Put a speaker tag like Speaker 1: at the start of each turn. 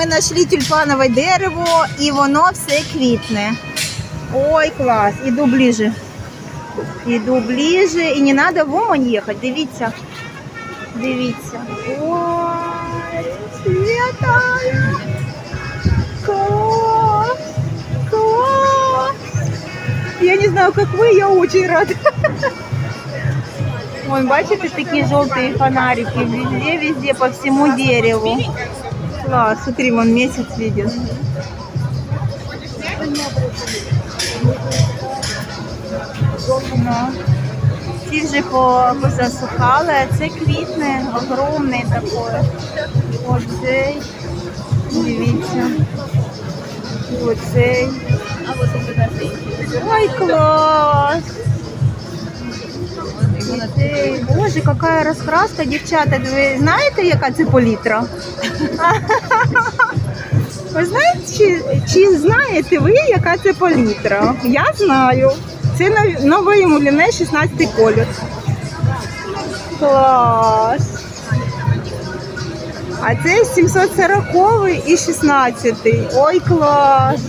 Speaker 1: Ми знайшли тюльпанове дерево і воно все квітне. Ой, клас. Іду ближе. Іду ближе. І не треба в Умань їхати. Дивіться. Дивіться. Ой, Света! Класс! Класс! Я не знаю, как вы, я очень рада. Вон, бачите, такие желтые фонарики везде, везде, по всему дереву. Класс, смотри, вон месяц виден. Ну, ці вже по- позасухали, а це квітне, огромний такой. Оцей, дивіться. Оцей. Ой, класс! Оцей. Боже, какая розкраска, дівчата. Ви знаєте, яка це палітра? Ви знаєте, чи, чи знаєте ви, яка це палітра? Я знаю. Це новий муліне 16 колір. Клас. А це 740 і 16. Ой, клас.